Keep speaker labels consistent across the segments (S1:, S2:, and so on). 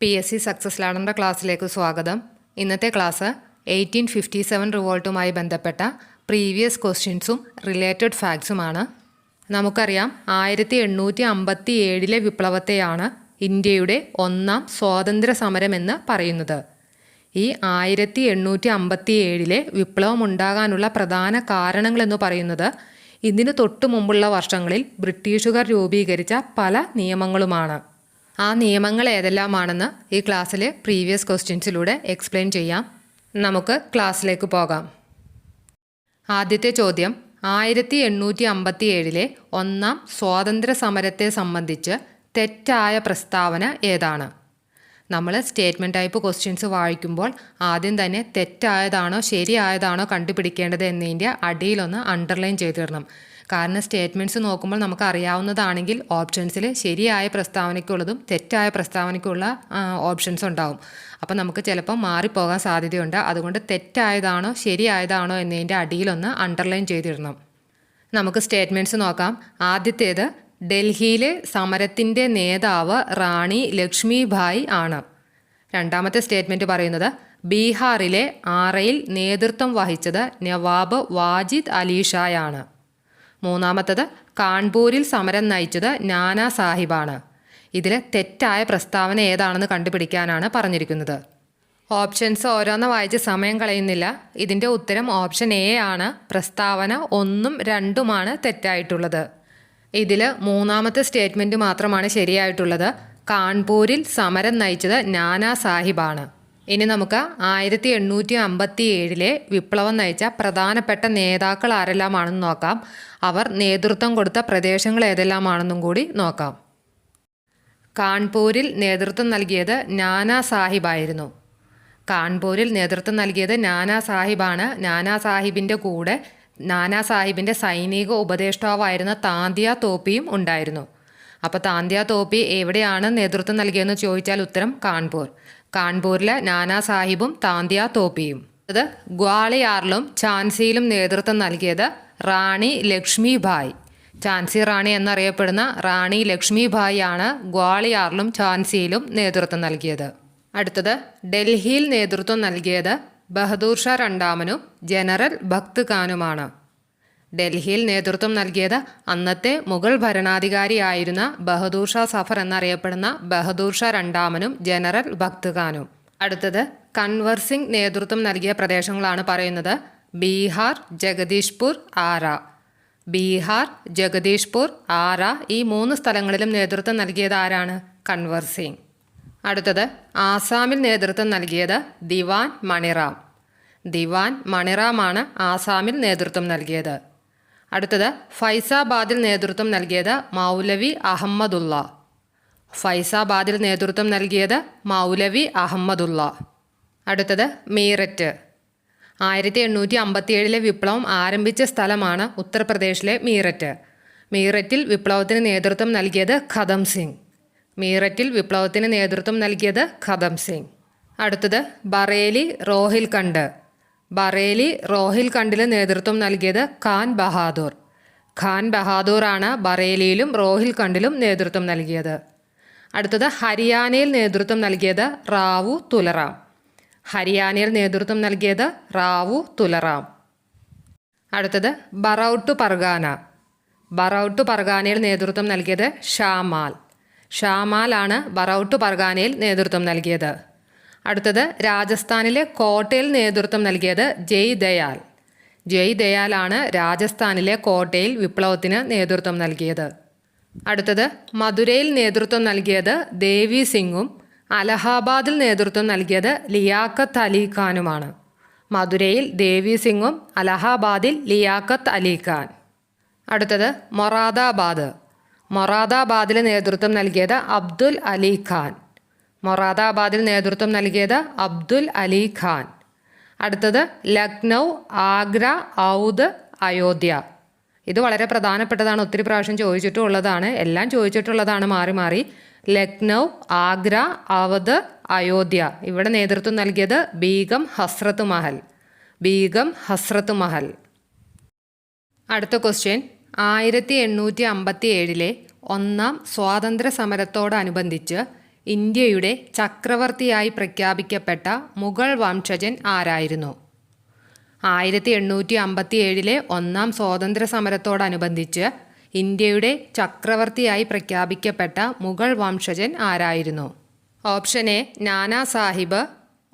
S1: P S C success ലാഡറിന്റെ ക്ലാസ്സിലേക്ക് സ്വാഗതം. ഇന്നത്തെ ക്ലാസ് എയ്റ്റീൻ ഫിഫ്റ്റി സെവൻ റിവോൾട്ടുമായി ബന്ധപ്പെട്ട പ്രീവിയസ് ക്വസ്റ്റ്യൻസും റിലേറ്റഡ് ഫാക്ട്സുമാണ് നമുക്കറിയാം ആയിരത്തി എണ്ണൂറ്റി അമ്പത്തി ഏഴിലെ വിപ്ലവത്തെയാണ് ഇന്ത്യയുടെ ഒന്നാം സ്വാതന്ത്ര്യ സമരമെന്ന് പറയുന്നത്. ഈ ആയിരത്തി എണ്ണൂറ്റി അമ്പത്തി ഏഴിലെ വിപ്ലവം ഉണ്ടാകാനുള്ള പ്രധാന കാരണങ്ങളെന്ന് പറയുന്നത് ഇതിന് തൊട്ടു മുമ്പുള്ള വർഷങ്ങളിൽ ബ്രിട്ടീഷുകാർ രൂപീകരിച്ച പല നിയമങ്ങളുമാണ്. ആ നിയമങ്ങൾ ഏതെല്ലാമാണെന്ന് ഈ ക്ലാസ്സിലെ പ്രീവിയസ് ക്വസ്റ്റ്യൻസിലൂടെ എക്സ്പ്ലെയിൻ ചെയ്യാം. നമുക്ക് ക്ലാസ്സിലേക്ക് പോകാം. ആദ്യത്തെ ചോദ്യം ആയിരത്തി എണ്ണൂറ്റി അമ്പത്തി ഏഴിലെ ഒന്നാം സ്വാതന്ത്ര്യ സമരത്തെ സംബന്ധിച്ച് തെറ്റായ പ്രസ്താവന ഏതാണ്? നമ്മൾ സ്റ്റേറ്റ്മെന്റ് ടൈപ്പ് ക്വസ്റ്റ്യൻസ് വായിക്കുമ്പോൾ ആദ്യം തന്നെ തെറ്റായതാണോ ശരിയായതാണോ കണ്ടുപിടിക്കേണ്ടത് എന്നതിന്റെ അടിയിലൊന്ന് അണ്ടർലൈൻ ചെയ്തിടണം. കാരണം സ്റ്റേറ്റ്മെന്റ്സ് നോക്കുമ്പോൾ നമുക്ക് അറിയാവുന്നതാണെങ്കിൽ ഓപ്ഷൻസിൽ ശരിയായ പ്രസ്താവനയ്ക്കുള്ളതും തെറ്റായ പ്രസ്താവനയ്ക്കുള്ള ഓപ്ഷൻസ് ഉണ്ടാവും. അപ്പോൾ നമുക്ക് ചിലപ്പോൾ മാറിപ്പോകാൻ സാധ്യതയുണ്ട്. അതുകൊണ്ട് തെറ്റായതാണോ ശരിയായതാണോ എന്നതിന്റെ അടിയിലൊന്ന് അണ്ടർലൈൻ ചെയ്തിടണം. നമുക്ക് സ്റ്റേറ്റ്മെന്റ്സ് നോക്കാം. ആദ്യത്തേത് ഡൽഹിയിലെ സമരത്തിന്റെ നേതാവ് റാണി ലക്ഷ്മി ലക്ഷ്മിഭായ് ആണ്. രണ്ടാമത്തെ സ്റ്റേറ്റ്മെന്റ് പറയുന്നത് ബീഹാറിലെ ആറയിൽ നേതൃത്വം വഹിച്ചത് നവാബ് വാജിദ് അലി ഷായാണ്. മൂന്നാമത്തത് കാൺപൂരിൽ സമരം നയിച്ചത് നാനാ സാഹിബാണ്. ഇതിൽ തെറ്റായ പ്രസ്താവന ഏതാണെന്ന് കണ്ടുപിടിക്കാനാണ് പറഞ്ഞിരിക്കുന്നത്. ഓപ്ഷൻസ് ഓരോന്ന് വായിച്ച് സമയം കളയുന്നില്ല. ഇതിന്റെ ഉത്തരം ഓപ്ഷൻ എ ആണ്. പ്രസ്താവന ഒന്നും രണ്ടുമാണ് തെറ്റായിട്ടുള്ളത്. ഇതിൽ മൂന്നാമത്തെ സ്റ്റേറ്റ്മെന്റ് മാത്രമാണ് ശരിയായിട്ടുള്ളത്. കാൺപൂരിൽ സമരം നയിച്ചത് നാനാ സാഹിബാണ്. ഇനി നമുക്ക് ആയിരത്തി എണ്ണൂറ്റി അമ്പത്തി ഏഴിലെ വിപ്ലവം നയിച്ച പ്രധാനപ്പെട്ട നേതാക്കൾ ആരെല്ലാമാണെന്ന് നോക്കാം. അവർ നേതൃത്വം കൊടുത്ത പ്രദേശങ്ങൾ ഏതെല്ലാമാണെന്നും കൂടി നോക്കാം. കാൺപൂരിൽ നേതൃത്വം നൽകിയത് നാനാ സാഹിബായിരുന്നു. കാൺപൂരിൽ നേതൃത്വം നൽകിയത് നാനാ സാഹിബാണ്. നാനാ സാഹിബിന്റെ കൂടെ നാനാ സാഹിബിന്റെ സൈനിക ഉപദേഷ്ടാവായിരുന്ന താന്തിയ തോപ്പിയും ഉണ്ടായിരുന്നു. അപ്പോൾ താന്തിയ തോപ്പി എവിടെയാണ് നേതൃത്വം നൽകിയതെന്ന് ചോദിച്ചാൽ ഉത്തരം കാൺപൂർ. കാൺപൂരിലെ നാനാ സാഹിബും താന്തിയ തോപ്പിയും. അത് ഗ്വാളിയാറിലും ഝാൻസിയിലും നേതൃത്വം നൽകിയത് റാണി ലക്ഷ്മിഭായ്. ഝാൻസി റാണി എന്നറിയപ്പെടുന്ന റാണി ലക്ഷ്മിഭായ് ആണ് ഗ്വാളിയാറിലും ഝാൻസിയിലും നേതൃത്വം നൽകിയത്. അടുത്തത് ഡൽഹിയിൽ നേതൃത്വം നൽകിയത് ബഹദൂർ ഷാ രണ്ടാമനും ജനറൽ ഭക്ത് ഖാനുമാണ്. ഡൽഹിയിൽ നേതൃത്വം നൽകിയത് അന്നത്തെ മുഗൾ ഭരണാധികാരിയായിരുന്ന ബഹദൂർ ഷാ സഫർ എന്നറിയപ്പെടുന്ന ബഹദൂർ ഷാ രണ്ടാമനും ജനറൽ ഭക്ത് ഖാനും അടുത്തത് കൻവർ സിംഗ് നേതൃത്വം നൽകിയ പ്രദേശങ്ങളാണ് പറയുന്നത് ബീഹാർ ജഗദീഷ്പൂർ ആറ. ബീഹാർ ജഗദീഷ്പൂർ ആറ ഈ മൂന്ന് സ്ഥലങ്ങളിലും നേതൃത്വം നൽകിയത് ആരാണ്? കൻവർ സിംഗ്. അടുത്തത് ആസാമിൽ നേതൃത്വം നൽകിയത് ദിവാൻ മണിറാം. ദിവാൻ മണിറാമാണ് ആസാമിൽ നേതൃത്വം നൽകിയത്. അടുത്തത് ഫൈസാബാദിൽ നേതൃത്വം നൽകിയത് മൗലവി അഹമ്മദുള്ള. ഫൈസാബാദിൽ നേതൃത്വം നൽകിയത് മൗലവി അഹമ്മദുള്ള. അടുത്തത് മീററ്റ്. ആയിരത്തി എണ്ണൂറ്റി അമ്പത്തി ഏഴിലെ വിപ്ലവം ആരംഭിച്ച സ്ഥലമാണ് ഉത്തർപ്രദേശിലെ മീററ്റ്. മീററ്റിൽ വിപ്ലവത്തിന് നേതൃത്വം നൽകിയത് ഖദം സിംഗ്. മീററ്റിൽ വിപ്ലവത്തിന് നേതൃത്വം നൽകിയത് ഖദം സിംഗ്. അടുത്തത് ബറേലി റോഹിൽഖണ്ഡ് ബറേലി റോഹിൽഖണ്ഡിൽ നേതൃത്വം നൽകിയത് ഖാൻ ബഹാദൂർ. ഖാൻ ബഹാദൂറാണ് ബറേലിയിലും റോഹിൽഖണ്ഡിലും നേതൃത്വം നൽകിയത്. അടുത്തത് ഹരിയാനയിൽ നേതൃത്വം നൽകിയത് റാവു തുലറാം. ഹരിയാനയിൽ നേതൃത്വം നൽകിയത് റാവു തുലറാം. അടുത്തത് ബറൌട്ട് പർഗാന. ബറൌട്ട് പർഗാനയിൽ നേതൃത്വം നൽകിയത് ഷാമാൽ. ഷാമാലാണ് ബറൌട്ട് പർഗാനയിൽ നേതൃത്വം നൽകിയത്. അടുത്തത് രാജസ്ഥാനിലെ കോട്ടയിൽ നേതൃത്വം നൽകിയത് ജയ് ദയാൽ. ജയ് ദയാലാണ് രാജസ്ഥാനിലെ കോട്ടയിൽ വിപ്ലവത്തിന് നേതൃത്വം നൽകിയത്. അടുത്തത് മധുരയിൽ നേതൃത്വം നൽകിയത് ദേവി സിംഗും അലഹാബാദിൽ നേതൃത്വം നൽകിയത് ലിയാഖത്ത് അലി ഖാനുമാണ്. മധുരയിൽ ദേവി സിംഗും അലഹാബാദിൽ ലിയാഖത്ത് അലി ഖാൻ. അടുത്തത് മൊറാദാബാദ്. മൊറാദാബാദിൽ നേതൃത്വം നൽകിയത് അബ്ദുൽ അലി ഖാൻ. മൊറാദാബാദിൽ നേതൃത്വം നൽകിയത് അബ്ദുൽ അലി ഖാൻ. അടുത്തത് ലക്നൗ ആഗ്ര ഔദ് അയോധ്യ. ഇത് വളരെ പ്രധാനപ്പെട്ടതാണ്. ഒത്തിരി പ്രാവശ്യം ചോദിച്ചിട്ടുള്ളതാണ്. എല്ലാം ചോദിച്ചിട്ടുള്ളതാണ് മാറി മാറി. ലക്നൗ ആഗ്ര അവധ് അയോധ്യ. ഇവിടെ നേതൃത്വം നൽകിയത് ബീഗം ഹസ്രത്ത് മഹൽ. ബീഗം ഹസ്രത്ത് മഹൽ. അടുത്ത ക്വസ്റ്റ്യൻ. ആയിരത്തി എണ്ണൂറ്റി അമ്പത്തി ഏഴിലെ ഒന്നാം സ്വാതന്ത്ര്യ സമരത്തോടനുബന്ധിച്ച് ഇന്ത്യയുടെ ചക്രവർത്തിയായി പ്രഖ്യാപിക്കപ്പെട്ട മുഗൾ വംശജൻ ആരായിരുന്നു? ആയിരത്തി എണ്ണൂറ്റി അമ്പത്തി ഏഴിലെ ഒന്നാം സ്വാതന്ത്ര്യ സമരത്തോടനുബന്ധിച്ച് ഇന്ത്യയുടെ ചക്രവർത്തിയായി പ്രഖ്യാപിക്കപ്പെട്ട മുഗൾ വംശജൻ ആരായിരുന്നു? Option A Nana Sahib.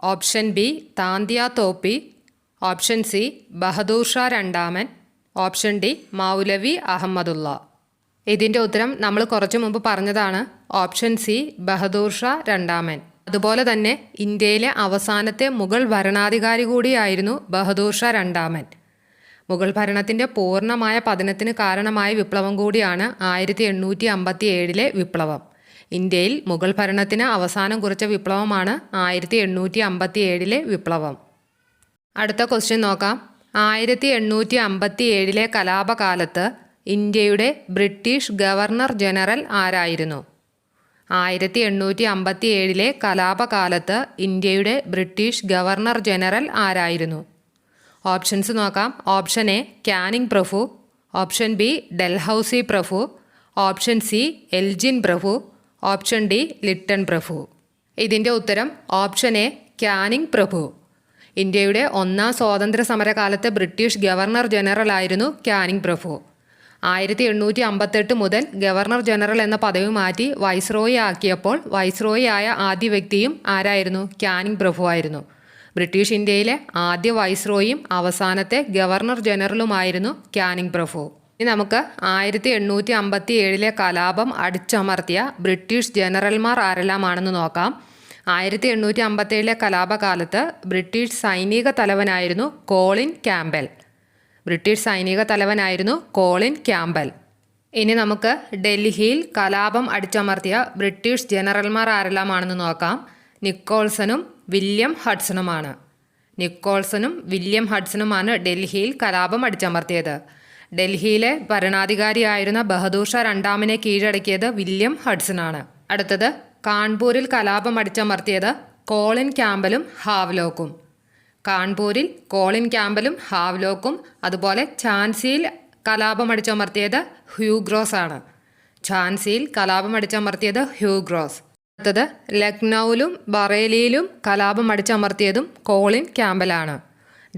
S1: Option B Tantia Tope. Option C Bahadur Shah രണ്ടാമൻ. Option D Maulavi Ahmadullah. ഇതിന്റെ ഉത്തരം നമ്മൾ കുറച്ചു മുമ്പ് പറഞ്ഞതാണ് ഓപ്ഷൻ സി ബഹദൂർ ഷാ രണ്ടാമൻ അതുപോലെ തന്നെ ഇന്ത്യയിലെ അവസാനത്തെ മുഗൾ ഭരണാധികാരി കൂടിയായിരുന്നു ബഹദൂർ ഷാ രണ്ടാമൻ മുഗൾ ഭരണത്തിന്റെ പൂർണമായ പതനത്തിന് കാരണമായ വിപ്ലവം കൂടിയാണ് ആയിരത്തി എണ്ണൂറ്റി അമ്പത്തി ഏഴിലെ വിപ്ലവം. ഇന്ത്യയിൽ മുഗൾ ഭരണത്തിന് അവസാനം കുറിച്ച വിപ്ലവമാണ് ആയിരത്തി എണ്ണൂറ്റി അമ്പത്തി ഏഴിലെ വിപ്ലവം. അടുത്ത ക്വസ്റ്റ്യൻ നോക്കാം. ആയിരത്തി എണ്ണൂറ്റി അമ്പത്തി ഏഴിലെ കലാപകാലത്ത് ഇന്ത്യയുടെ ബ്രിട്ടീഷ് ഗവർണർ ജനറൽ ആരായിരുന്നു? ആയിരത്തി എണ്ണൂറ്റി അമ്പത്തി ഏഴിലെ കലാപകാലത്ത് ഇന്ത്യയുടെ ബ്രിട്ടീഷ് ഗവർണർ ജനറൽ ആരായിരുന്നു? ഓപ്ഷൻസ് നോക്കാം. ഓപ്ഷൻ എ ക്യാനിങ് പ്രഭു. ഓപ്ഷൻ ബി ഡൽഹൌസി പ്രഭു. ഓപ്ഷൻ സി എൽജിൻ പ്രഭു. ഓപ്ഷൻ ഡി ലിട്ടൺ പ്രഭു. ഇതിന്റെ ഉത്തരം ഓപ്ഷൻ എ ക്യാനിങ് പ്രഭു. ഇന്ത്യയുടെ ഒന്നാം സ്വാതന്ത്ര്യ സമരകാലത്തെ ബ്രിട്ടീഷ് ഗവർണർ ജനറൽ ആയിരുന്നു ക്യാനിങ് പ്രഭു. ആയിരത്തി എണ്ണൂറ്റി അമ്പത്തെട്ട് മുതൽ ഗവർണർ ജനറൽ എന്ന പദവി മാറ്റി വൈസ്രോയി ആക്കിയപ്പോൾ വൈസ്രോയി ആയ ആദ്യ വ്യക്തിയും ആരായിരുന്നു? ക്യാനിങ് പ്രഭു ആയിരുന്നു. ബ്രിട്ടീഷ് ഇന്ത്യയിലെ ആദ്യ വൈസ്രോയും അവസാനത്തെ ഗവർണർ ജനറലുമായിരുന്നു ക്യാനിങ് പ്രഭു. ഇനി നമുക്ക് ആയിരത്തി എണ്ണൂറ്റി അമ്പത്തി ഏഴിലെ കലാപം അടിച്ചമർത്തിയ ബ്രിട്ടീഷ് ജനറൽമാർ ആരെല്ലാമാണെന്ന് നോക്കാം. ആയിരത്തി എണ്ണൂറ്റി അമ്പത്തേഴിലെ കലാപകാലത്ത് ബ്രിട്ടീഷ് സൈനിക തലവനായിരുന്നു കോളിൻ ക്യാമ്പൽ ബ്രിട്ടീഷ് സൈനിക തലവനായിരുന്നു കോളിൻ ക്യാമ്പൽ. ഇനി നമുക്ക് ഡൽഹിയിൽ കലാപം അടിച്ചമർത്തിയ ബ്രിട്ടീഷ് ജനറൽമാർ ആരെല്ലാമാണെന്ന് നോക്കാം. നിക്കോൾസണും വില്യം ഹഡ്സണുമാണ്. നിക്കോൾസണും വില്യം ഹഡ്സണുമാണ് ഡൽഹിയിൽ കലാപം അടിച്ചമർത്തിയത്. ഡൽഹിയിലെ ഭരണാധികാരിയായിരുന്ന ബഹദൂർ ഷാ രണ്ടാമനെ കീഴടക്കിയത് വില്യം ഹഡ്സണാണ്. അടുത്തത് കാൺപൂരിൽ കലാപം അടിച്ചമർത്തിയത് കോളിൻ ക്യാമ്പലും ഹാവ്ലോക്കും. കാൺപൂരിൽ കോളിൻ ക്യാമ്പലും ഹാവ്ലോക്കും അതുപോലെ ഝാൻസിയിൽ കലാപം അടിച്ചമർത്തിയത് ഹ്യൂഗ്രോസ് ആണ്. ഝാൻസിയിൽ കലാപം അടിച്ചമർത്തിയത് ഹ്യൂഗ്രോസ് അടുത്തത് ലക്നൌവിലും ബറേലിയിലും കലാപം അടിച്ചമർത്തിയതും കോളിൻ ക്യാമ്പലാണ്.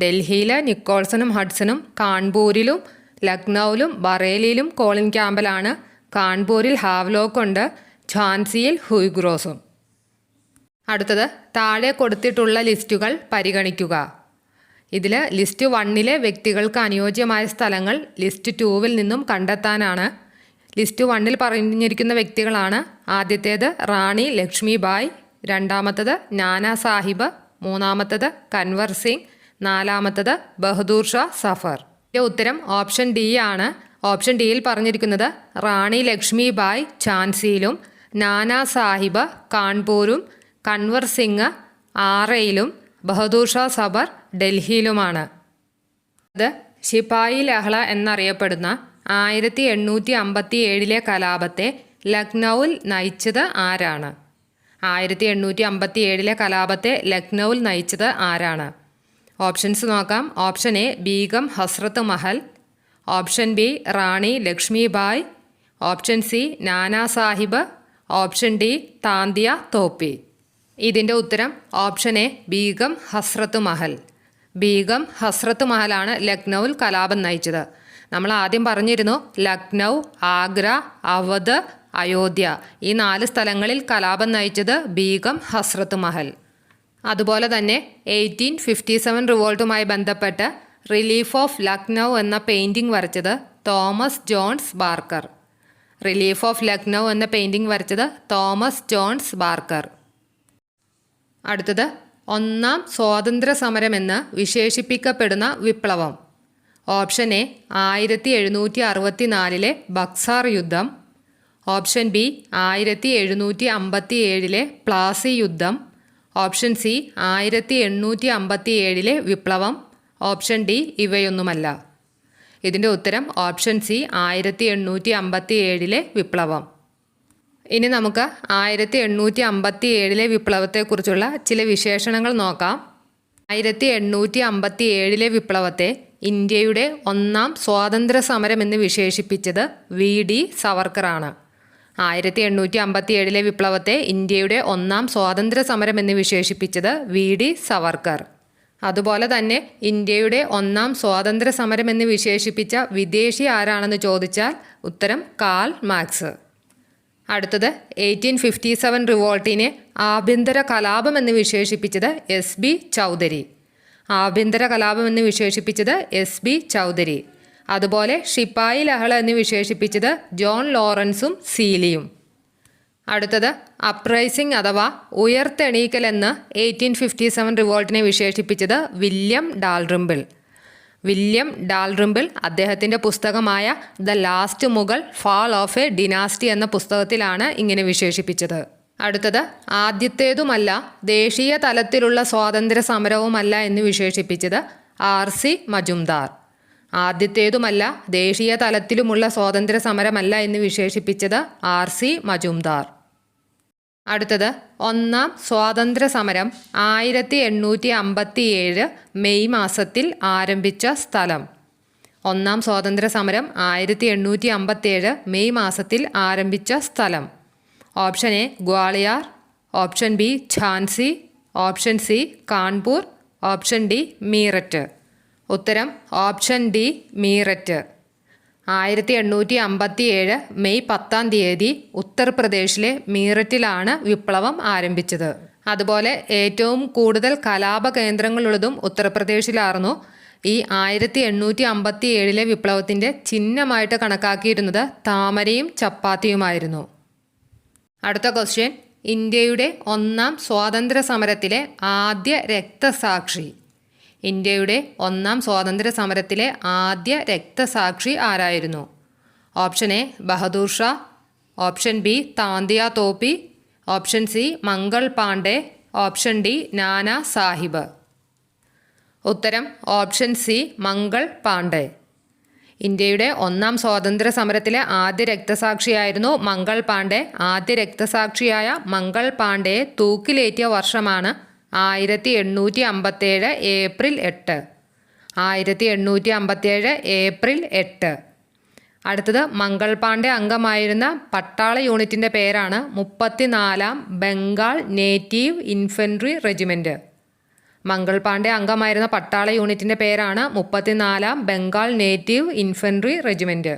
S1: ഡൽഹിയിലെ നിക്കോൾസണും ഹഡ്സണും കാൺപൂരിലും ലക്നൌവിലും ബറേലിയിലും കോളിൻ ക്യാമ്പലാണ്. കാൺപൂരിൽ ഹാവ്ലോക്കുണ്ട് ഝാൻസിയിൽ ഹുയ്ഗ്രോസും അടുത്തത് താഴെ കൊടുത്തിട്ടുള്ള ലിസ്റ്റുകൾ പരിഗണിക്കുക. ഇതിൽ ലിസ്റ്റ് വണ്ണിലെ വ്യക്തികൾക്ക് അനുയോജ്യമായ സ്ഥലങ്ങൾ ലിസ്റ്റ് ടൂവിൽ നിന്നും കണ്ടെത്താനാണ്. ലിസ്റ്റ് വണ്ണിൽ പറഞ്ഞിരിക്കുന്ന വ്യക്തികളാണ് ആദ്യത്തേത് റാണി ലക്ഷ്മിബായ് രണ്ടാമത്തത് നാനാ സാഹിബ് മൂന്നാമത്തത് കൻവർ സിംഗ് നാലാമത്തത് ബഹദൂർ ഷാ സഫർ. ഉത്തരം ഓപ്ഷൻ ഡി ആണ്. ഓപ്ഷൻ ഡിയിൽ പറഞ്ഞിരിക്കുന്നത് റാണി ലക്ഷ്മിബായ് ഝാൻസിയിലും നാനാ സാഹിബ് കാൺപൂരും കൻവർ സിംഗ് ആറയിലും ബഹദൂർ ഷാ സബർ ഡൽഹിയിലുമാണ്. അത് ശിപായി ലഹള എന്നറിയപ്പെടുന്ന ആയിരത്തി എണ്ണൂറ്റി അമ്പത്തി ഏഴിലെ കലാപത്തെ ലക്നൌവിൽ നയിച്ചത് ആരാണ്? ആയിരത്തി എണ്ണൂറ്റി അമ്പത്തി ഏഴിലെ കലാപത്തെ ലക്നൌവിൽ നയിച്ചത് ആരാണ്? ഓപ്ഷൻസ് നോക്കാം. Option A Begum Hazrat Mahal. Option B Rani Lakshmibai. Option C Nana Sahib option D Tantia Tope. ഇതിന്റെ ഉത്തരം ഓപ്ഷൻ എ ബീഗം ഹസ്രത്ത് മഹൽ. ബീഗം ഹസ്രത്ത് മഹലാണ് ലക്നൌവിൽ കലാപം നയിച്ചത്. നമ്മൾ ആദ്യം പറഞ്ഞിരുന്നു ലക്നൗ ആഗ്ര അവധ് അയോധ്യ. ഈ നാല് സ്ഥലങ്ങളിൽ കലാപം നയിച്ചത് ബീഗം ഹസ്രത്ത് മഹൽ. അതുപോലെ തന്നെ എയ്റ്റീൻ ഫിഫ്റ്റി സെവൻ റിവോൾട്ടുമായി ബന്ധപ്പെട്ട് റിലീഫ് ഓഫ് ലക്നൗ എന്ന പെയിന്റിംഗ് വരച്ചത് Thomas Jones Barker. Relief of Lucknow എന്ന പെയിന്റിംഗ് വരച്ചത് തോമസ് ജോൺസ് ബാർക്കർ. അടുത്തത് ഒന്നാം സ്വാതന്ത്ര്യ എന്ന് വിശേഷിപ്പിക്കപ്പെടുന്ന വിപ്ലവം. ഓപ്ഷൻ എ ആയിരത്തി എഴുന്നൂറ്റി അറുപത്തിനാലിലെ ബക്സാർ യുദ്ധം. ഓപ്ഷൻ ബി ആയിരത്തി എഴുന്നൂറ്റി അമ്പത്തി ഏഴിലെ പ്ലാസി യുദ്ധം. ഓപ്ഷൻ സി ആയിരത്തി എണ്ണൂറ്റി അമ്പത്തി ഏഴിലെ വിപ്ലവം. ഓപ്ഷൻ ഡി ഇവയൊന്നുമല്ല. ഇതിന്റെ ഉത്തരം ഓപ്ഷൻ സി ആയിരത്തി എണ്ണൂറ്റി അമ്പത്തി ഏഴിലെ വിപ്ലവം. ഇനി നമുക്ക് ആയിരത്തി എണ്ണൂറ്റി അമ്പത്തി ഏഴിലെ വിപ്ലവത്തെക്കുറിച്ചുള്ള ചില വിശേഷണങ്ങൾ നോക്കാം. ആയിരത്തി എണ്ണൂറ്റി അമ്പത്തി ഏഴിലെ വിപ്ലവത്തെ ഇന്ത്യയുടെ ഒന്നാം സ്വാതന്ത്ര്യ സമരം എന്ന് വിശേഷിപ്പിച്ചത് വി. ഡി. സവർക്കറാണ്. ആയിരത്തി എണ്ണൂറ്റി അമ്പത്തി ഏഴിലെ വിപ്ലവത്തെ ഇന്ത്യയുടെ ഒന്നാം സ്വാതന്ത്ര്യ സമരം എന്ന് വിശേഷിപ്പിച്ചത് വി. ഡി. സവർക്കർ. അതുപോലെ തന്നെ ഇന്ത്യയുടെ ഒന്നാം സ്വാതന്ത്ര്യ സമരം എന്ന് വിശേഷിപ്പിച്ച വിദേശി ആരാണെന്ന് ചോദിച്ചാൽ ഉത്തരം കാൽ മാക്സ്. അടുത്തത് എയ്റ്റീൻ ഫിഫ്റ്റി സെവൻ റിവോൾട്ടിനെ ആഭ്യന്തര കലാപം എന്ന് വിശേഷിപ്പിച്ചത് എസ് ബി ചൗധരി. ആഭ്യന്തര കലാപം എന്ന് വിശേഷിപ്പിച്ചത് എസ് ബി ചൗധരി. അതുപോലെ ഷിപ്പായി ലഹള എന്ന് വിശേഷിപ്പിച്ചത് ജോൺ ലോറൻസും സീലിയും. അടുത്തത് അപ്രൈസിംഗ് അഥവാ ഉയർത്തെണീക്കൽ എന്ന് എയ്റ്റീൻ ഫിഫ്റ്റി സെവൻ റിവോൾട്ടിനെ വിശേഷിപ്പിച്ചത് വില്യം ഡാൽറിമ്പിൾ വില്യം ഡാൽറിമ്പിൾ അദ്ദേഹത്തിന്റെ പുസ്തകമായ the last Mughal fall of a dynasty എന്ന പുസ്തകത്തിലാണ് ഇങ്ങനെ വിശേഷിപ്പിച്ചത്. അടുത്തത് ആദ്യത്തേതുമല്ല ദേശീയ തലത്തിലുള്ള സ്വാതന്ത്ര്യ സമരവുമല്ല എന്ന് വിശേഷിപ്പിച്ചത് ആർ സി മജുംദാർ. ആദ്യത്തേതുമല്ല ദേശീയ തലത്തിലുമുള്ള സ്വാതന്ത്ര്യ സമരമല്ല എന്ന് വിശേഷിപ്പിച്ചത് ആർ സി മജുംദാർ. അടുത്തത് ഒന്നാം സ്വാതന്ത്ര്യ സമരം ആയിരത്തി എണ്ണൂറ്റി അമ്പത്തി ഏഴ് മെയ് മാസത്തിൽ ആരംഭിച്ച സ്ഥലം. ഒന്നാം സ്വാതന്ത്ര്യ സമരം ആയിരത്തി എണ്ണൂറ്റി അമ്പത്തേഴ് മെയ് മാസത്തിൽ ആരംഭിച്ച സ്ഥലം. Option A Gwalior. Option B Jhansi. Option C Kanpur. Option D Meerut. ഉത്തരം ഓപ്ഷൻ ഡി മീററ്റ്. ആയിരത്തി എണ്ണൂറ്റി അമ്പത്തി ഏഴ് മെയ് പത്താം തീയതി ഉത്തർപ്രദേശിലെ മീററ്റിലാണ് വിപ്ലവം ആരംഭിച്ചത്. അതുപോലെ ഏറ്റവും കൂടുതൽ കലാപ കേന്ദ്രങ്ങളുള്ളതും ഉത്തർപ്രദേശിലായിരുന്നു ഈ ആയിരത്തി എണ്ണൂറ്റി അമ്പത്തി ഏഴിലെ വിപ്ലവത്തിന്റെ ചിഹ്നമായിട്ട് കണക്കാക്കിയിരുന്നത് താമരയും ചപ്പാത്തിയുമായിരുന്നു. അടുത്ത ക്വസ്റ്റ്യൻ. ഇന്ത്യയുടെ ഒന്നാം സ്വാതന്ത്ര്യ സമരത്തിലെ ആദ്യ രക്തസാക്ഷി. ഇന്ത്യയുടെ ഒന്നാം സ്വാതന്ത്ര്യ സമരത്തിലെ ആദ്യ രക്തസാക്ഷി ആരായിരുന്നു? Option A Bahadur Shah. Option B Tantia Tope. Option C Mangal Pandey. Option D Nana Sahib. ഉത്തരം ഓപ്ഷൻ സി മംഗൾ പാണ്ഡെ. ഇന്ത്യയുടെ ഒന്നാം സ്വാതന്ത്ര്യ സമരത്തിലെ ആദ്യ രക്തസാക്ഷിയായിരുന്നു മംഗൾ പാണ്ഡെ. ആദ്യ രക്തസാക്ഷിയായ മംഗൾ പാണ്ഡെയെ തൂക്കിലേറ്റിയ വർഷമാണ് ആയിരത്തി എണ്ണൂറ്റി അമ്പത്തേഴ് ഏപ്രിൽ എട്ട്. ആയിരത്തി എണ്ണൂറ്റി അമ്പത്തേഴ് ഏപ്രിൽ എട്ട്. അടുത്തത് മംഗൾ പാണ്ഡെ അംഗമായിരുന്ന പട്ടാള യൂണിറ്റിന്റെ പേരാണ് മുപ്പത്തിനാലാം Bengal native infantry regiment Mangal Pandey അംഗമായിരുന്ന പട്ടാള യൂണിറ്റിന്റെ പേരാണ് മുപ്പത്തിനാലാം ബംഗാൾ നേറ്റീവ് ഇൻഫൻട്രി റെജിമെന്റ്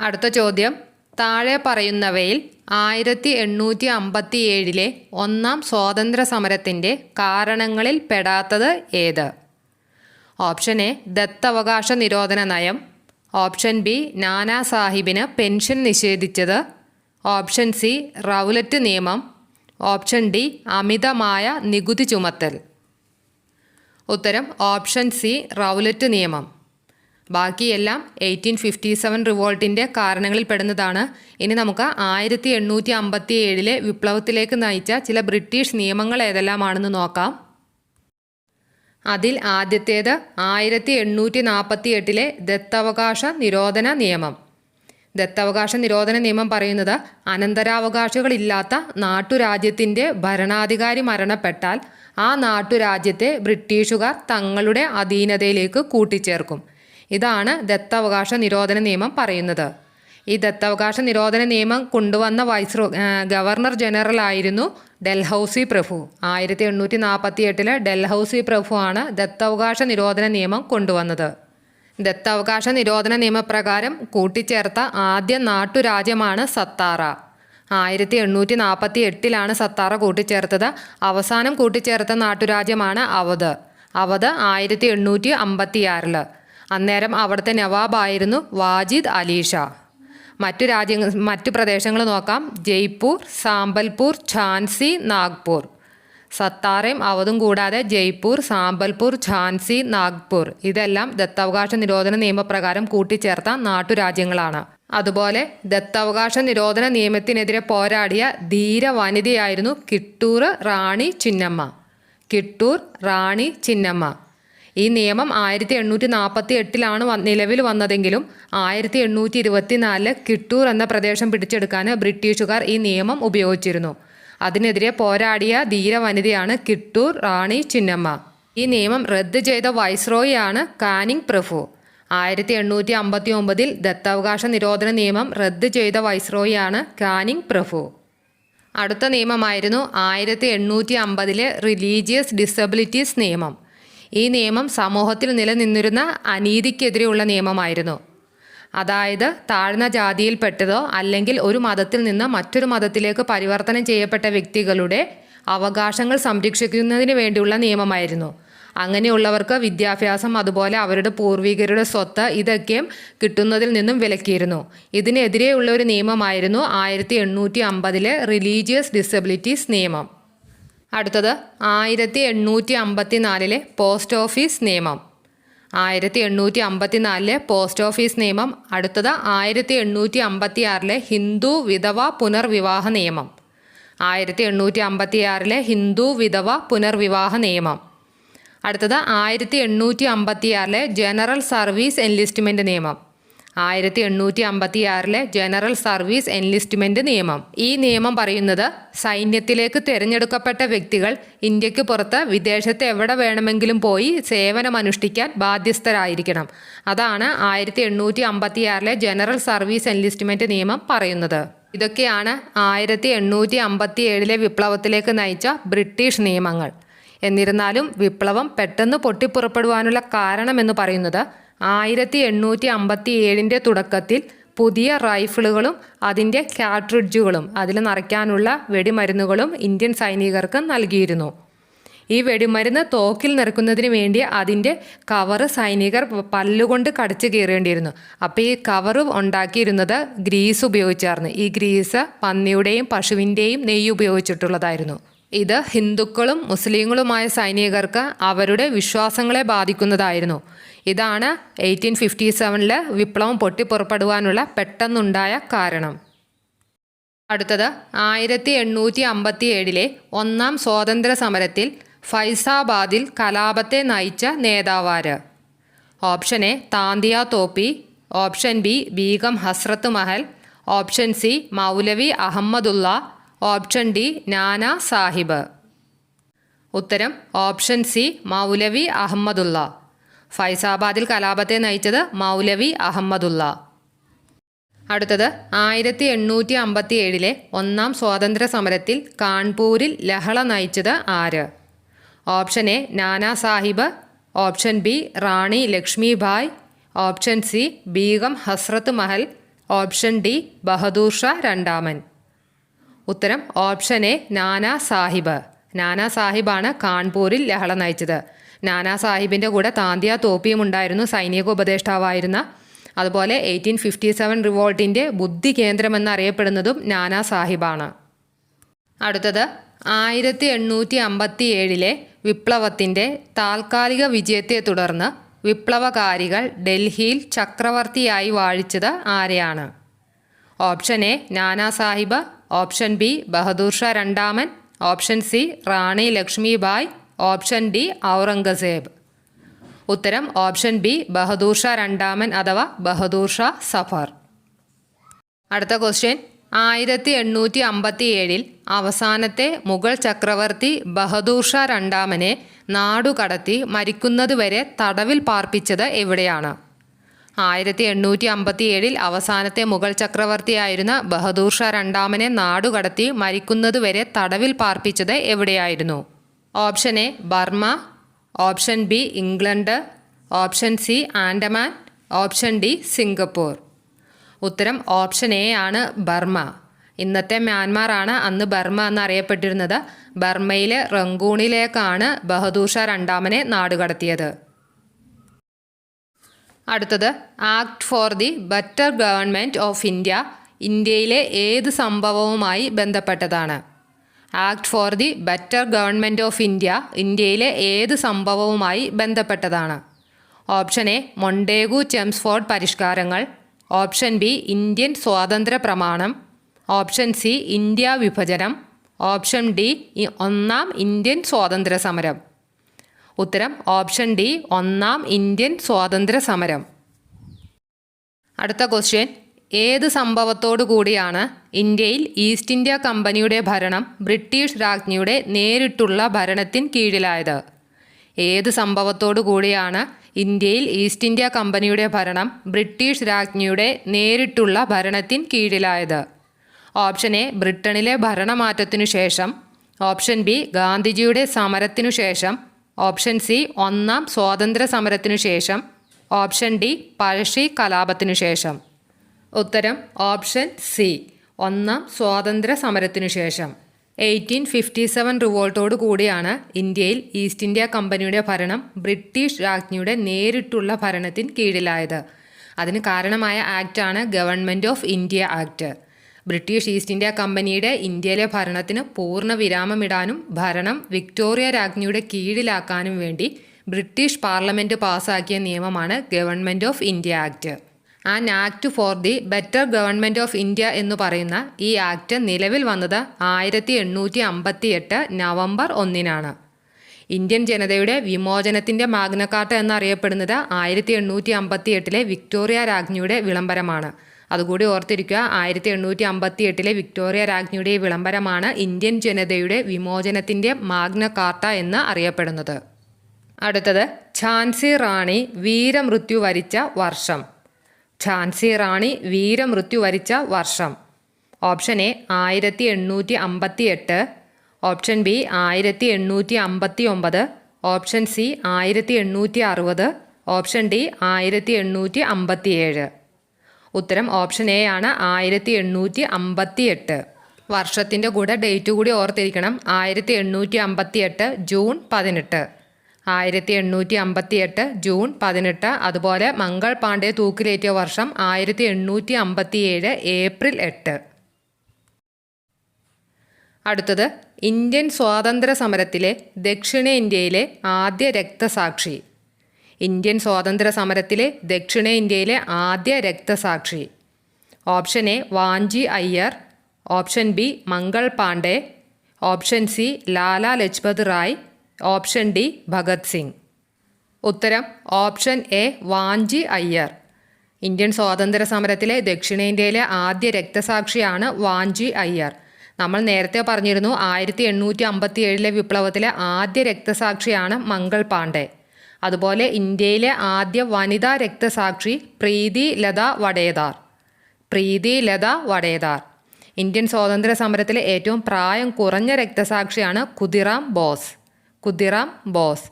S1: അടുത്ത ചോദ്യം. താഴെ പറയുന്നവയിൽ ആയിരത്തി എണ്ണൂറ്റി അമ്പത്തി ഏഴിലെ ഒന്നാം സ്വാതന്ത്ര്യ സമരത്തിന്റെ കാരണങ്ങളിൽ പെടാത്തത് ഏത്? ഓപ്ഷൻ എ ദത്തവകാശ നിരോധന നയം. ഓപ്ഷൻ ബി നാനാ സാഹിബിന് പെൻഷൻ നിഷേധിച്ചത്. ഓപ്ഷൻ സി റൗലറ്റ് നിയമം. ഓപ്ഷൻ ഡി അമിതമായ നികുതി ചുമത്തൽ. ഉത്തരം ഓപ്ഷൻ സി റൗലറ്റ് നിയമം. ബാക്കിയെല്ലാം എയ്റ്റീൻ ഫിഫ്റ്റി സെവൻ റിവോൾട്ടിന്റെ കാരണങ്ങളിൽ പെടുന്നതാണ്. ഇനി നമുക്ക് ആയിരത്തി എണ്ണൂറ്റി അമ്പത്തി ഏഴിലെ വിപ്ലവത്തിലേക്ക് നയിച്ച ചില ബ്രിട്ടീഷ് നിയമങ്ങൾ ഏതെല്ലാമാണെന്ന് നോക്കാം. അതിൽ ആദ്യത്തേത് ആയിരത്തി എണ്ണൂറ്റി നാൽപ്പത്തി എട്ടിലെ ദത്തവകാശ നിരോധന നിയമം. ദത്തവകാശ നിരോധന നിയമം പറയുന്നത് അനന്തരാവകാശികളില്ലാത്ത നാട്ടുരാജ്യത്തിന്റെ ഭരണാധികാരി മരണപ്പെട്ടാൽ ആ നാട്ടുരാജ്യത്തെ ബ്രിട്ടീഷുകാർ തങ്ങളുടെ അധീനതയിലേക്ക് കൂട്ടിച്ചേർക്കും. ഇതാണ് ദത്തവകാശ നിരോധന നിയമം പറയുന്നത്. ഈ ദത്തവകാശ നിരോധന നിയമം കൊണ്ടുവന്ന വൈസ് ഗവർണർ ജനറൽ ആയിരുന്നു ഡൽഹൌസി പ്രഭു. ആയിരത്തി എണ്ണൂറ്റി നാൽപ്പത്തി എട്ടിലെ ഡൽഹൌസി പ്രഭു ആണ് ദത്തവകാശ നിരോധന നിയമം കൊണ്ടുവന്നത്. ദത്തവകാശ നിരോധന നിയമപ്രകാരം കൂട്ടിച്ചേർത്ത ആദ്യ നാട്ടുരാജ്യമാണ് സത്താറ. ആയിരത്തി എണ്ണൂറ്റി നാൽപ്പത്തി എട്ടിലാണ് സത്താറ കൂട്ടിച്ചേർത്തത്. അവസാനം കൂട്ടിച്ചേർത്ത നാട്ടുരാജ്യമാണ് അവധ് അവധ് ആയിരത്തി എണ്ണൂറ്റി അമ്പത്തിയാറിൽ അന്നേരം അവിടുത്തെ നവാബായിരുന്നു വാജിദ് അലീഷ. മറ്റു രാജ്യങ്ങൾ മറ്റു പ്രദേശങ്ങൾ നോക്കാം. ജയ്പൂർ സാമ്പൽപൂർ ഝാൻസി നാഗ്പൂർ. സത്താറയും അവതും കൂടാതെ ജയ്പൂർ സാമ്പൽപൂർ ഝാൻസി നാഗ്പൂർ. ഇതെല്ലാം ദത്തവകാശ നിരോധന നിയമപ്രകാരം കൂട്ടിച്ചേർത്ത നാട്ടുരാജ്യങ്ങളാണ്. അതുപോലെ ദത്തവകാശ നിരോധന നിയമത്തിനെതിരെ പോരാടിയ ധീര വനിതയായിരുന്നു കിട്ടൂർ റാണി ചിന്നമ്മ. കിട്ടൂർ റാണി ചിന്നമ്മ. ഈ നിയമം ആയിരത്തി എണ്ണൂറ്റി നാൽപ്പത്തി എട്ടിലാണ് നിലവിൽ വന്നതെങ്കിലും ആയിരത്തി എണ്ണൂറ്റി ഇരുപത്തിനാലിൽ കിട്ടൂർ എന്ന പ്രദേശം പിടിച്ചെടുക്കാൻ ബ്രിട്ടീഷുകാർ ഈ നിയമം ഉപയോഗിച്ചിരുന്നു. അതിനെതിരെ പോരാടിയ ധീര വനിതയാണ് കിട്ടൂർ റാണി ചിന്നമ്മ. ഈ നിയമം റദ്ദ് ചെയ്ത വൈസ്രോയിയാണ് കാനിങ് പ്രഭു. ആയിരത്തി എണ്ണൂറ്റി അമ്പത്തി ഒമ്പതിൽ ദത്താവകാശ നിരോധന നിയമം റദ്ദ് ചെയ്ത വൈസ്രോയിയാണ് കാനിങ് പ്രഭു. അടുത്ത നിയമമായിരുന്നു ആയിരത്തി എണ്ണൂറ്റി അമ്പതിലെ റിലീജിയസ് ഡിസബിലിറ്റീസ് നിയമം. ഈ നിയമം സമൂഹത്തിൽ നിലനിന്നിരുന്ന അനീതിക്കെതിരെയുള്ള നിയമമായിരുന്നു. അതായത് താഴ്ന്ന ജാതിയിൽപ്പെട്ടതോ അല്ലെങ്കിൽ ഒരു മതത്തിൽ നിന്ന് മറ്റൊരു മതത്തിലേക്ക് പരിവർത്തനം ചെയ്യപ്പെട്ട വ്യക്തികളുടെ അവകാശങ്ങൾ സംരക്ഷിക്കുന്നതിന് വേണ്ടിയുള്ള നിയമമായിരുന്നു. അങ്ങനെയുള്ളവർക്ക് വിദ്യാഭ്യാസം അതുപോലെ അവരുടെ പൂർവികരുടെ സ്വത്ത് ഇതൊക്കെയും കിട്ടുന്നതിൽ നിന്നും വിലക്കിയിരുന്നു. ഇതിനെതിരെയുള്ള ഒരു നിയമമായിരുന്നു ആയിരത്തി എണ്ണൂറ്റി അമ്പതിലെ റിലീജിയസ് ഡിസബിലിറ്റീസ് നിയമം. അടുത്തത് ആയിരത്തി എണ്ണൂറ്റി അമ്പത്തി നാലിലെ പോസ്റ്റ് ഓഫീസ് നിയമം. ആയിരത്തി എണ്ണൂറ്റി അമ്പത്തി നാലിലെ പോസ്റ്റ് ഓഫീസ് നിയമം. അടുത്തത് ആയിരത്തി എണ്ണൂറ്റി അമ്പത്തി ആറിലെ ഹിന്ദു വിധവ പുനർവിവാഹ നിയമം. ആയിരത്തി എണ്ണൂറ്റി അമ്പത്തി ആറിലെ ഹിന്ദു വിധവ പുനർവിവാഹ നിയമം. അടുത്തത് ആയിരത്തി എണ്ണൂറ്റി അമ്പത്തി ആറിലെ ജനറൽ സർവീസ് എൻലിസ്റ്റ്മെന്റ് നിയമം. ആയിരത്തി എണ്ണൂറ്റി അമ്പത്തി ആറിലെ ജനറൽ സർവീസ് എൻലിസ്റ്റ്മെന്റ് നിയമം. ഈ നിയമം പറയുന്നത് സൈന്യത്തിലേക്ക് തിരഞ്ഞെടുക്കപ്പെട്ട വ്യക്തികൾ ഇന്ത്യയ്ക്ക് പുറത്ത് വിദേശത്ത് എവിടെ വേണമെങ്കിലും പോയി സേവനമനുഷ്ഠിക്കാൻ ബാധ്യസ്ഥരായിരിക്കണം. അതാണ് ആയിരത്തി എണ്ണൂറ്റി അമ്പത്തി ആറിലെ ജനറൽ സർവീസ് എൻലിസ്റ്റ്മെന്റ് നിയമം പറയുന്നത്. ഇതൊക്കെയാണ് ആയിരത്തി എണ്ണൂറ്റി അമ്പത്തി ഏഴിലെ വിപ്ലവത്തിലേക്ക് നയിച്ച ബ്രിട്ടീഷ് നിയമങ്ങൾ. എന്നിരുന്നാലും വിപ്ലവം പെട്ടെന്ന് പൊട്ടിപ്പുറപ്പെടുവാനുള്ള കാരണമെന്ന് പറയുന്നത് ആയിരത്തി എണ്ണൂറ്റി അമ്പത്തി ഏഴിന്റെ തുടക്കത്തിൽ പുതിയ റൈഫിളുകളും അതിന്റെ കാട്രിഡ്ജുകളും അതിൽ നിറയ്ക്കാനുള്ള വെടിമരുന്നുകളും ഇന്ത്യൻ സൈനികർക്ക് നൽകിയിരുന്നു. ഈ വെടിമരുന്ന് തോക്കിൽ നിറക്കുന്നതിന് വേണ്ടി അതിന്റെ കവറ് സൈനികർ പല്ലുകൊണ്ട് കടിച്ചു കീറേണ്ടിയിരുന്നു. അപ്പോൾ ഈ കവറ് ഉണ്ടാക്കിയിരുന്നത് ഗ്രീസ് ഉപയോഗിച്ചായിരുന്നു. ഈ ഗ്രീസ് പന്നിയുടെയും പശുവിന്റെയും നെയ്യ് ഉപയോഗിച്ചിട്ടുള്ളതായിരുന്നു. ഇത് ഹിന്ദുക്കളും മുസ്ലിങ്ങളുമായ സൈനികർക്ക് അവരുടെ വിശ്വാസങ്ങളെ ബാധിക്കുന്നതായിരുന്നു. ഇതാണ് എയ്റ്റീൻ ഫിഫ്റ്റി സെവനിൽ വിപ്ലവം പൊട്ടിപ്പുറപ്പെടുവാനുള്ള പെട്ടെന്നുണ്ടായ കാരണം. അടുത്തത് ആയിരത്തി എണ്ണൂറ്റി അമ്പത്തി ഏഴിലെ ഒന്നാം സ്വാതന്ത്ര്യ സമരത്തിൽ ഫൈസാബാദിൽ കലാപത്തെ നയിച്ച നേതാവാര്. Option A Tantia Tope. Option B Begum Hazrat Mahal. Option C Maulvi Ahmadullah. Option D Nana Sahib. ഉത്തരം ഓപ്ഷൻ സി മൗലവി അഹമ്മദുള്ള. ഫൈസാബാദിൽ കലാപത്തെ നയിച്ചത് മൗലവി അഹമ്മദുള്ള. അടുത്തത് ആയിരത്തി എണ്ണൂറ്റി അമ്പത്തി ഏഴിലെ ഒന്നാം സ്വാതന്ത്ര്യ സമരത്തിൽ കാൺപൂരിൽ ലഹള നയിച്ചത് ആര്? Option A Nana Sahib. Option B Rani Lakshmibai. Option C Begum Hazrat Mahal. Option D Bahadur Shah രണ്ടാമൻ. ഉത്തരം ഓപ്ഷൻ എ നാനാ സാഹിബ്. നാനാ സാഹിബാണ് കാൺപൂരിൽ ലഹള നയിച്ചത്. നാനാ സാഹിബിന്റെ കൂടെ താന്തിയ തോപ്പിയും ഉണ്ടായിരുന്നു സൈനിക ഉപദേഷ്ടാവായിരുന്ന. അതുപോലെ എയ്റ്റീൻ ഫിഫ്റ്റി സെവൻ റിവോൾട്ടിന്റെ ബുദ്ധി കേന്ദ്രമെന്നറിയപ്പെടുന്നതും നാനാ സാഹിബാണ്. അടുത്തത് ആയിരത്തി എണ്ണൂറ്റി അമ്പത്തി ഏഴിലെ വിപ്ലവത്തിന്റെ താൽക്കാലിക വിജയത്തെ തുടർന്ന് വിപ്ലവകാരികൾ ഡൽഹിയിൽ ചക്രവർത്തിയായി വാഴിച്ചത് ആരെയാണ്? Option A Nana Sahib option B Bahadur Shah രണ്ടാമൻ option C Rani Lakshmibai option D Aurangzeb. ഉത്തരം ഓപ്ഷൻ ബി ബഹദൂർ ഷാ രണ്ടാമൻ അഥവാ ബഹദൂർ ഷാ സഫർ. അടുത്ത ക്വസ്റ്റ്യൻ ആയിരത്തി എണ്ണൂറ്റി അമ്പത്തി ഏഴിൽ അവസാനത്തെ മുഗൾ ചക്രവർത്തി ബഹദൂർ ഷാ രണ്ടാമനെ നാടുകടത്തി മരിക്കുന്നതുവരെ തടവിൽ പാർപ്പിച്ചത് എവിടെയാണ്? ആയിരത്തി എണ്ണൂറ്റി അമ്പത്തി ഏഴിൽ അവസാനത്തെ മുഗൾ ചക്രവർത്തിയായിരുന്ന ബഹദൂർ ഷാ രണ്ടാമനെ നാടുകടത്തി മരിക്കുന്നതുവരെ തടവിൽ പാർപ്പിച്ചത് എവിടെയായിരുന്നു? Option A Burma. Option B England. Option C Andaman. Option D Singapore. ഉത്തരം ഓപ്ഷൻ എ ആണ് ബർമ്മ. ഇന്നത്തെ മ്യാൻമാർ ആണ് അന്ന് ബർമ്മ എന്നറിയപ്പെട്ടിരുന്നത്. ബർമ്മയിലെ റങ്കൂണിലേക്കാണ് ബഹദൂഷ രണ്ടാമനെ നാടുകടത്തിയത് അടുത്തത് act for the better government of India. ഇന്ത്യയിലെ ഏത് സംഭവവുമായി ബന്ധപ്പെട്ടതാണ്? Act for the better government of India ഇന്ത്യയിലെ ഏത് സംഭവവുമായി ബന്ധപ്പെട്ടതാണ്? ഓപ്ഷൻ എ മൊണ്ടേഗു ചെംസ്ഫോർഡ് പരിഷ്കാരങ്ങൾ. ഓപ്ഷൻ ബി ഇന്ത്യൻ സ്വാതന്ത്ര്യ പ്രമാണം ഓപ്ഷൻ സി ഇന്ത്യ വിഭജനം. ഓപ്ഷൻ ഡി ഒന്നാം ഇന്ത്യൻ സ്വാതന്ത്ര്യ സമരം ഉത്തരം ഓപ്ഷൻ ഡി ഒന്നാം ഇന്ത്യൻ സ്വാതന്ത്ര്യ സമരം അടുത്ത ക്വസ്റ്റ്യൻ. ഏത് സംഭവത്തോടു കൂടിയാണ് ഇന്ത്യയിൽ ഈസ്റ്റ് ഇന്ത്യ കമ്പനിയുടെ ഭരണം ബ്രിട്ടീഷ് രാജ്ഞിയുടെ നേരിട്ടുള്ള ഭരണത്തിന് കീഴിലായത്? ഏത് സംഭവത്തോടു കൂടിയാണ് ഇന്ത്യയിൽ ഈസ്റ്റ് ഇന്ത്യ കമ്പനിയുടെ ഭരണം ബ്രിട്ടീഷ് രാജ്ഞിയുടെ നേരിട്ടുള്ള ഭരണത്തിന് കീഴിലായത്? ഓപ്ഷൻ എ ബ്രിട്ടനിലെ ഭരണമാറ്റത്തിനു ശേഷം. ഓപ്ഷൻ ബി ഗാന്ധിജിയുടെ സമരത്തിനു ശേഷം. ഓപ്ഷൻ സി ഒന്നാം സ്വാതന്ത്ര്യ സമരത്തിനു ശേഷം. ഓപ്ഷൻ ഡി പഴശ്ശി കലാപത്തിനു ശേഷം. ഉത്തരം ഓപ്ഷൻ സി. ഒന്നാം സ്വാതന്ത്ര്യ സമരത്തിനു ശേഷം. എയ്റ്റീൻ ഫിഫ്റ്റി സെവൻ റിവോൾട്ടോടു കൂടിയാണ് ഇന്ത്യയിൽ ഈസ്റ്റ് ഇന്ത്യ കമ്പനിയുടെ ഭരണം ബ്രിട്ടീഷ് രാജ്ഞിയുടെ നേരിട്ടുള്ള ഭരണത്തിന് കീഴിലായത്. അതിന് കാരണമായ ആക്റ്റാണ് government of India act. British East India കമ്പനിയുടെ ഇന്ത്യയിലെ ഭരണത്തിന് പൂർണ വിരാമമിടാനും ഭരണം വിക്ടോറിയ രാജ്ഞിയുടെ കീഴിലാക്കാനും വേണ്ടി ബ്രിട്ടീഷ് പാർലമെന്റ് പാസാക്കിയ നിയമമാണ് government of India act. An act for the better government of India എന്ന് പറയുന്ന ഈ ആക്ട് നിലവിൽ വന്നത് ആയിരത്തി എണ്ണൂറ്റി അമ്പത്തി എട്ട് നവംബർ ഒന്നിനാണ്. ഇന്ത്യൻ ജനതയുടെ വിമോചനത്തിന്റെ മാഗ്നക്കാർട്ട എന്നറിയപ്പെടുന്നത് ആയിരത്തി എണ്ണൂറ്റി അമ്പത്തി എട്ടിലെ വിക്ടോറിയ രാജ്ഞിയുടെ വിളംബരമാണ്. അതുകൂടി ഓർത്തിരിക്കുക ആയിരത്തി എണ്ണൂറ്റി അമ്പത്തി എട്ടിലെ വിക്ടോറിയ രാജ്ഞിയുടെ വിളംബരമാണ് ഇന്ത്യൻ ജനതയുടെ വിമോചനത്തിന്റെ മാഗ്നക്കാർട്ട എന്ന് അറിയപ്പെടുന്നത്. അടുത്തത് ഝാൻസി റാണി വീരമൃത്യു വരിച്ച വർഷം. ഝാൻസി റാണി വീരമൃത്യു വരിച്ച വർഷം. ഓപ്ഷൻ എ ആയിരത്തി എണ്ണൂറ്റി അമ്പത്തി എട്ട് ഓപ്ഷൻ ബി ആയിരത്തി എണ്ണൂറ്റി അമ്പത്തി ഒമ്പത് ഓപ്ഷൻ സി ആയിരത്തി എണ്ണൂറ്റി അറുപത് ഓപ്ഷൻ ഡി ആയിരത്തി എണ്ണൂറ്റി അമ്പത്തി ഏഴ് ഉത്തരം ഓപ്ഷൻ എ ആണ് ആയിരത്തി എണ്ണൂറ്റി അമ്പത്തി എട്ട് വർഷത്തിന്റെ കൂടെ ഡേറ്റ് കൂടി ഓർത്തിരിക്കണം. ആയിരത്തി എണ്ണൂറ്റി അമ്പത്തി എട്ട് ജൂൺ പതിനെട്ട്. ആയിരത്തി എണ്ണൂറ്റി അമ്പത്തി എട്ട് ജൂൺ പതിനെട്ട് അതുപോലെ മംഗൾ പാണ്ഡെ തൂക്കിലേറ്റിയ വർഷം ആയിരത്തി എണ്ണൂറ്റി അമ്പത്തി ഏഴ് ഏപ്രിൽ എട്ട്. അടുത്തത് ഇന്ത്യൻ സ്വാതന്ത്ര്യ സമരത്തിലെ ദക്ഷിണേന്ത്യയിലെ ആദ്യ രക്തസാക്ഷി. ഇന്ത്യൻ സ്വാതന്ത്ര്യ സമരത്തിലെ ദക്ഷിണേന്ത്യയിലെ ആദ്യ രക്തസാക്ഷി. Option A Vanchi Iyer. Option B Mangal Pandey. Option C Lala Lajpat Rai. Option D Bhagat Singh. ഉത്തരം option A Vanchi Iyer. Indian സ്വാതന്ത്ര്യ സമരത്തിലെ ദക്ഷിണേന്ത്യയിലെ ആദ്യ രക്തസാക്ഷിയാണ് വാഞ്ചി അയ്യർ. നമ്മൾ നേരത്തെ പറഞ്ഞിരുന്നു ആയിരത്തി എണ്ണൂറ്റി അമ്പത്തി ഏഴിലെ വിപ്ലവത്തിലെ ആദ്യ രക്തസാക്ഷിയാണ് മംഗൾ പാണ്ഡെ. അതുപോലെ ഇന്ത്യയിലെ ആദ്യ വനിതാ രക്തസാക്ഷി പ്രീതി ലത വടേദാർ പ്രീതി ലത വടേദാർ ഇന്ത്യൻ സ്വാതന്ത്ര്യ സമരത്തിലെ ഏറ്റവും പ്രായം കുറഞ്ഞ രക്തസാക്ഷിയാണ് കുതിറാം ബോസ്. കുതിറാം ബോസ്.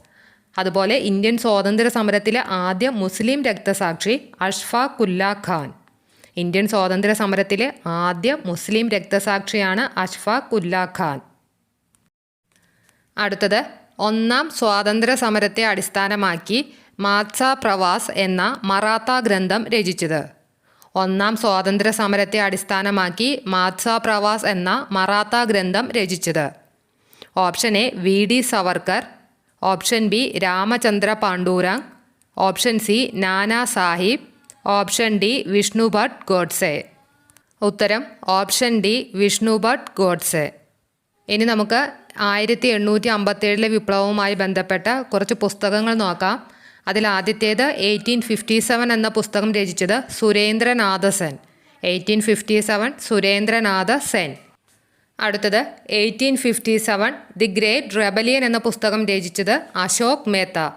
S1: അതുപോലെ ഇന്ത്യൻ സ്വാതന്ത്ര്യ സമരത്തിലെ ആദ്യ മുസ്ലിം രക്തസാക്ഷി അഷ്ഫാഖുല്ല ഖാൻ. ഇന്ത്യൻ സ്വാതന്ത്ര്യ സമരത്തിലെ ആദ്യ മുസ്ലിം രക്തസാക്ഷിയാണ് അഷ്ഫാഖുല്ല ഖാൻ. അടുത്തത് ഒന്നാം സ്വാതന്ത്ര്യ സമരത്തെ അടിസ്ഥാനമാക്കി മാത്സ പ്രവാസ് എന്ന മറാത്ത ഗ്രന്ഥം രചിച്ചത്. ഒന്നാം സ്വാതന്ത്ര്യ സമരത്തെ അടിസ്ഥാനമാക്കി മാത്സ പ്രവാസ് എന്ന മറാത്ത ഗ്രന്ഥം രചിച്ചത്. Option A V D Savarkar option B Ramachandra Pandurang option C Nana Sahib option D Vishnu Bhatt Godse. ഉത്തരം ഓപ്ഷൻ ഡി വിഷ്ണു ഭട്ട് ഗോഡ്സെ. ഇനി നമുക്ക് ആയിരത്തി എണ്ണൂറ്റി അമ്പത്തേഴിലെ വിപ്ലവവുമായി ബന്ധപ്പെട്ട കുറച്ച് പുസ്തകങ്ങൾ നോക്കാം. അതിൽ ആദ്യത്തേത് എയ്റ്റീൻ ഫിഫ്റ്റി സെവൻ എന്ന പുസ്തകം രചിച്ചത് Surendranath Sen. Eighteen fifty seven Surendranath Sen. അടുത്തത് eighteen fifty seven the great rebellion എന്ന പുസ്തകം രചിച്ചത് Ashok Mehta.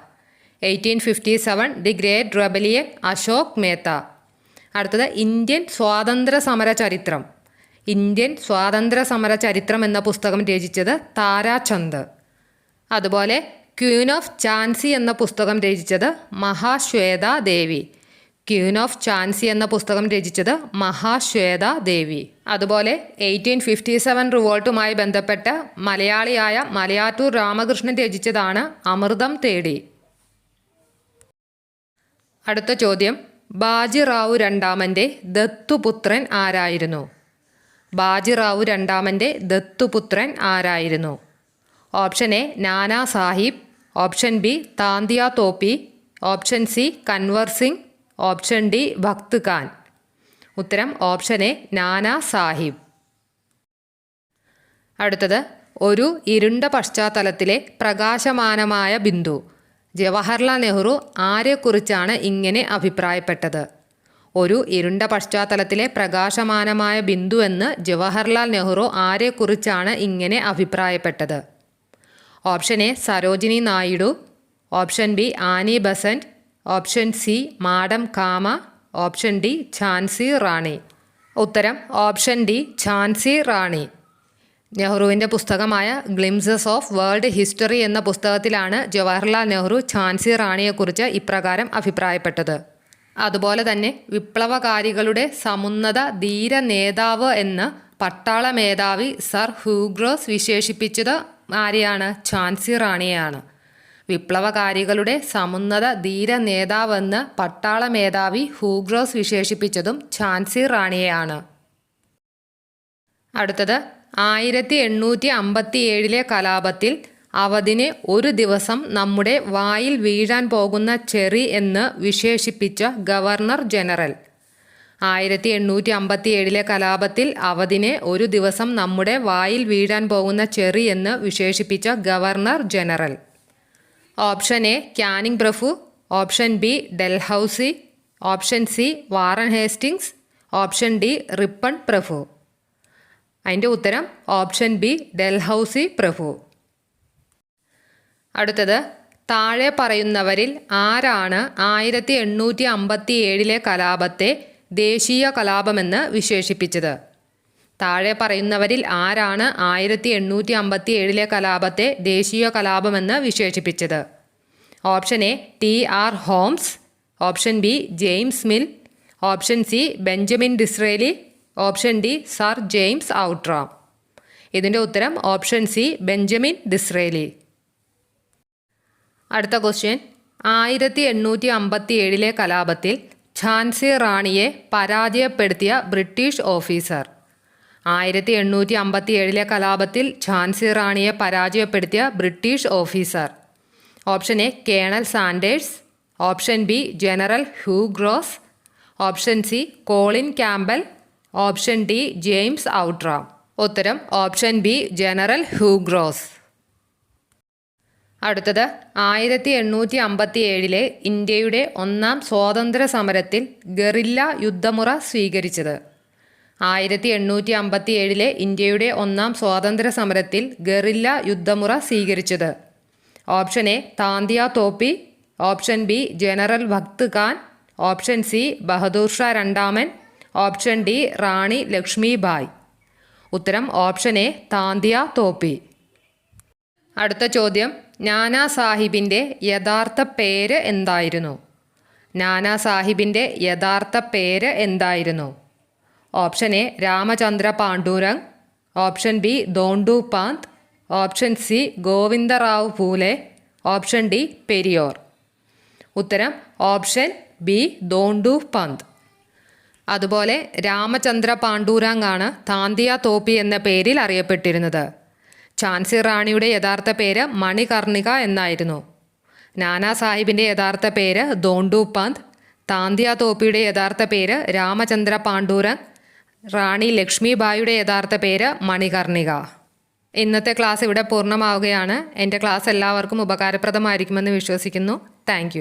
S1: Eighteen fifty seven the great rebellion Ashok Mehta. അടുത്തത് ഇന്ത്യൻ സ്വാതന്ത്ര്യ സമര ചരിത്രം. ഇന്ത്യൻ സ്വാതന്ത്ര്യ സമര ചരിത്രം എന്ന പുസ്തകം രചിച്ചത് താരാചന്ദ്. അതുപോലെ ക്യൂൻ ഓഫ് ചാൻസി എന്ന പുസ്തകം രചിച്ചത് മഹാശ്വേത ദേവി ക്യൂൻ ഓഫ് ചാൻസി എന്ന പുസ്തകം രചിച്ചത് മഹാശ്വേത ദേവി. അതുപോലെ എയ്റ്റീൻ ഫിഫ്റ്റി സെവൻ റിവോൾട്ടുമായി ബന്ധപ്പെട്ട് മലയാളിയായ മലയാറ്റൂർ രാമകൃഷ്ണൻ രചിച്ചതാണ് അമൃതം തേടി. അടുത്ത ചോദ്യം. ബാജിറാവു രണ്ടാമന്റെ ദത്തുപുത്രൻ ആരായിരുന്നു? ബാജിറാവു രണ്ടാമന്റെ ദത്തുപുത്രൻ ആരായിരുന്നു? Option A Nana Sahib. Option B Tantia Tope. Option C Kunwar Singh. Option D Bakht Khan. ഉത്തരം ഓപ്ഷൻ എ നാനാ സാഹിബ്. അടുത്തത് ഒരു ഇരുണ്ട പശ്ചാത്തലത്തിലെ പ്രകാശമാനമായ ബിന്ദു. ജവഹർലാൽ നെഹ്റു ആരെക്കുറിച്ചാണ് ഇങ്ങനെ അഭിപ്രായപ്പെട്ടത്? ഒരു ഇരുണ്ട പശ്ചാത്തലത്തിലെ പ്രകാശമാനമായ ബിന്ദു എന്ന് ജവഹർലാൽ നെഹ്റു ആരെക്കുറിച്ചാണ് ഇങ്ങനെ അഭിപ്രായപ്പെട്ടത്? Option A Sarojini Naidu. Option B Annie Besant. Option C madam Cama. Option D Jhansi Rani. ഉത്തരം ഓപ്ഷൻ ഡി ഝാൻസി റാണി. നെഹ്റുവിന്റെ പുസ്തകമായ ഗ്ലിംസസ് ഓഫ് വേൾഡ് ഹിസ്റ്ററി എന്ന പുസ്തകത്തിലാണ് ജവഹർലാൽ നെഹ്റു ഝാൻസി റാണിയെക്കുറിച്ച് ഇപ്രകാരം അഭിപ്രായപ്പെട്ടത്. അതുപോലെ തന്നെ വിപ്ലവകാരികളുടെ സമുന്നത ധീര നേതാവ് എന്ന് പട്ടാള മേധാവി സർ ഹൂഗ്രോസ് വിശേഷിപ്പിച്ചത് ആരെയാണ്? ഝാൻസി റാണിയെയാണ്. വിപ്ലവകാരികളുടെ സമുന്നത ധീര നേതാവെന്ന് പട്ടാള മേധാവി ഹൂഗ്രോസ് വിശേഷിപ്പിച്ചതും ഝാൻസി റാണിയെയാണ്. അടുത്തത് ആയിരത്തി എണ്ണൂറ്റി അമ്പത്തിയേഴിലെ കലാപത്തിൽ അവധിനെ ഒരു ദിവസം നമ്മുടെ വായിൽ വീഴാൻ പോകുന്ന ചെറി എന്ന് വിശേഷിപ്പിച്ച ഗവർണർ ജനറൽ. ആയിരത്തി എണ്ണൂറ്റി അമ്പത്തി ഏഴിലെ കലാപത്തിൽ അവധിനെ ഒരു ദിവസം നമ്മുടെ വായിൽ വീഴാൻ പോകുന്ന ചെറി എന്ന് വിശേഷിപ്പിച്ച governor general. Option A Canning പ്രഫു option B Dalhousie. Option C Warren Hastings option D Ripon പ്രഭു. അതിന്റെ ഉത്തരം ഓപ്ഷൻ ബി ഡൽഹൌസി പ്രഭു. അടുത്തത് താഴെ പറയുന്നവരിൽ ആരാണ് ആയിരത്തി എണ്ണൂറ്റി അമ്പത്തി ഏഴിലെ കലാപത്തെ ദേശീയ കലാപമെന്ന് വിശേഷിപ്പിച്ചത്? താഴെ പറയുന്നവരിൽ ആരാണ് ആയിരത്തി എണ്ണൂറ്റി അമ്പത്തി ഏഴിലെ കലാപത്തെ ദേശീയ കലാപമെന്ന് വിശേഷിപ്പിച്ചത്? Option A T R Holmes. Option B James Mill. Option C Benjamin Disraeli. Option D sir James Outram ഇതിന്റെ ഉത്തരം ഓപ്ഷൻ സി ബെഞ്ചമിൻ ഡിസ്രേലി. അടുത്ത ക്വസ്റ്റ്യൻ. ആയിരത്തി എണ്ണൂറ്റി അമ്പത്തി ഏഴിലെ കലാപത്തിൽ ഝാൻസി റാണിയെ പരാജയപ്പെടുത്തിയ ബ്രിട്ടീഷ് ഓഫീസർ. ആയിരത്തി എണ്ണൂറ്റി അമ്പത്തി ഏഴിലെ കലാപത്തിൽ ഝാൻസി റാണിയെ പരാജയപ്പെടുത്തിയ British officer. Option A colonel Sanders. Option B general Hugh Gross. Option C Colin Campbell option D James Outram ഉത്തരം option B general Hugh Gross. അടുത്തത് ആയിരത്തി എണ്ണൂറ്റി അമ്പത്തി ഏഴിലെ ഇന്ത്യയുടെ ഒന്നാം സ്വാതന്ത്ര്യ സമരത്തിൽ ഗറില്ല യുദ്ധമുറ സ്വീകരിച്ചത്. ആയിരത്തി എണ്ണൂറ്റി അമ്പത്തി ഏഴിലെ ഇന്ത്യയുടെ ഒന്നാം സ്വാതന്ത്ര്യ സമരത്തിൽ ഗറില്ല യുദ്ധമുറ സ്വീകരിച്ചത്. Option A Tantia Tope. Option B general Bakht Khan. Option C Bahadur Shah രണ്ടാമൻ. ഓപ്ഷൻ ഡി റാണി ലക്ഷ്മിബായ് ഉത്തരം ഓപ്ഷൻ എ താന്തിയ തോപ്പി. അടുത്ത ചോദ്യം നാനാ സാഹിബിന്റെ യഥാർത്ഥ പേര് എന്തായിരുന്നു? നാനാ സാഹിബിന്റെ യഥാർത്ഥ പേര് എന്തായിരുന്നു? Option A Ramachandra Pandurang option B Dhondu Pant option C Govindrao Phule option D Periyar ഉത്തരം ഓപ്ഷൻ ബി ദോണ്ടു പന്ത് അതുപോലെ രാമചന്ദ്ര പാണ്ഡൂരങ് ആണ് താന്തിയ തോപ്പി എന്ന പേരിൽ അറിയപ്പെട്ടിരുന്നത്. ഝാൻസി റാണിയുടെ യഥാർത്ഥ പേര് മണികർണിക എന്നായിരുന്നു. നാനാ സാഹിബിന്റെ യഥാർത്ഥ പേര് ദോണ്ടു പന്ത് താന്തിയ തോപ്പിയുടെ യഥാർത്ഥ പേര് രാമചന്ദ്ര പാണ്ഡുരംഗ് റാണി ലക്ഷ്മിബായിയുടെ യഥാർത്ഥ പേര് മണികർണിക. ഇന്നത്തെ ക്ലാസ് ഇവിടെ പൂർണമാവുകയാണ്. എന്റെ ക്ലാസ് എല്ലാവർക്കും ഉപകാരപ്രദമായിരിക്കുമെന്ന് വിശ്വസിക്കുന്നു. താങ്ക്